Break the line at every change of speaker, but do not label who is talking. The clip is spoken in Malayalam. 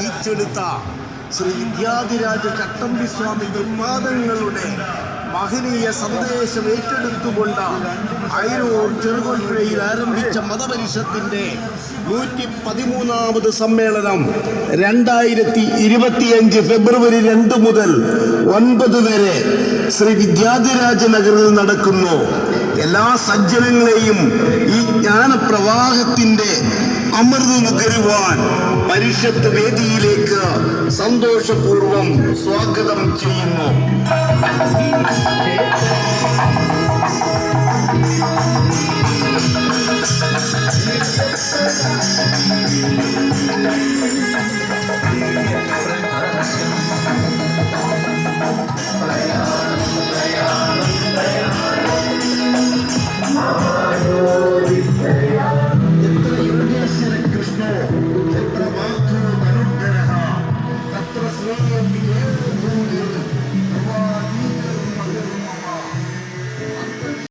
ഈച്ചെടുത്ത ശ്രീ വിദ്യാധിരാജ ചട്ടമ്പി സ്വാമി നിർമ്മാതങ്ങളുടെ മഹനീയ സന്ദേശം ഏറ്റെടുത്തുകൊണ്ട് ഐരോ ചെറുകൊഴിയിൽ ആരംഭിച്ച മതപരിഷത്തിന്റെ നൂറ്റി പതിമൂന്നാമത് സമ്മേളനം രണ്ടായിരത്തി ഇരുപത്തിയഞ്ച് ഫെബ്രുവരി രണ്ട് മുതൽ ഒൻപത് വരെ ശ്രീ വിദ്യാധിരാജ നഗറിൽ നടക്കുന്നു. എല്ലാ സജ്ജനങ്ങളെയും ഈ ജ്ഞാനപ്രവാഹത്തിന്റെ അമൃത് നുകരുവാൻ പരിഷത്ത് വേദിയിലേക്ക് സന്തോഷപൂർവം സ്വാഗതം ചെയ്യുന്നു. Oh